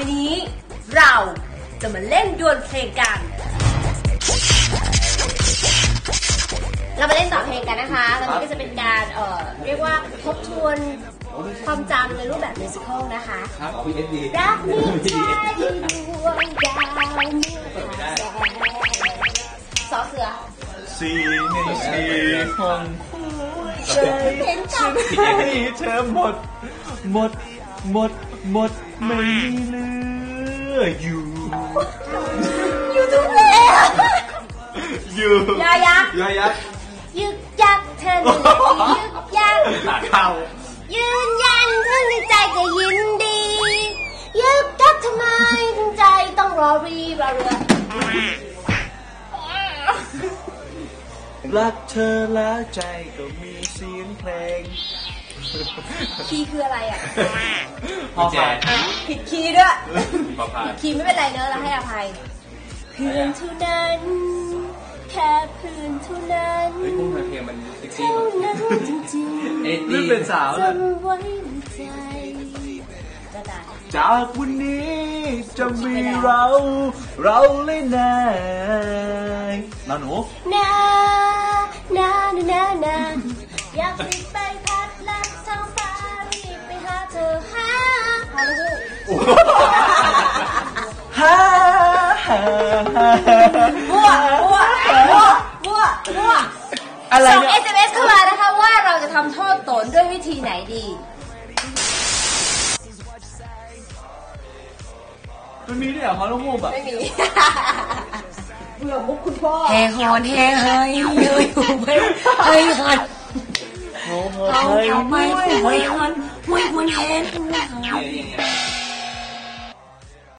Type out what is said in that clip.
ไปนี้ เราจะมาเล่นดวลเพลงกัน เรามาเล่นต่อเพลงกันนะคะ ตอนนี้ก็จะเป็นการเอ่อเรียกว่าทบทวนความจำในรูปแบบมิวสิควลนะคะ ครับพีเอสดีรักนี้ชายดวงดาวเมื่อแสสอเสือสีในสีของเจอเห็นจังให้เธอหมด หมด หมดหมดไม่เหลืออยู่อยู่ทุกเพลงอยู่ยายักษ์ยายักษ์ยึกยักเธอหนึ่งยึกยักหนาเข่ายืนยันทั้งในใจก็ยินดี ยึกยักทำไมทั้งใจต้องรอรีรอเรือรักเธอแล้วใจก็มีเสียงเพลง คีย์คืออะไรอะพอผ่านผิดคีย์ด้วยพอผ่านคีย์ไม่เป็นไรเนอะเราให้อภัยเพื่อนเท่านั้น แค่เพื่อนเท่านั้นเฮ้ยพุ่งเพลงมันเซ็กซี่เท่านั้นจริงเอ็ดนี่ดี้เป็นสาวๆเลยจำไว้ในใจก็ได้จากวันนี้จะมีเรา เราเลยนายนอนหนูนานานานานาอยากติดไป ฮ่าฮ่าฮ่าบัวบัวบัวบัวบัวอะไรส่ง เนี่ย SMS เข้ามานะคะว่าเราจะทำโทษตนด้วยวิธีไหนดี มันมีด้วยเหรอฮอลโลมูแบบไม่มี เบื่อมุกคุณพ่อเฮฮอนเฮเฮยเฮยเฮยเฮยฮอนโอ้โหเอาเฮ้ยเอาไปเฮยฮอนหุยหุนเฮนเนี่ยเนี่ยเนี่ย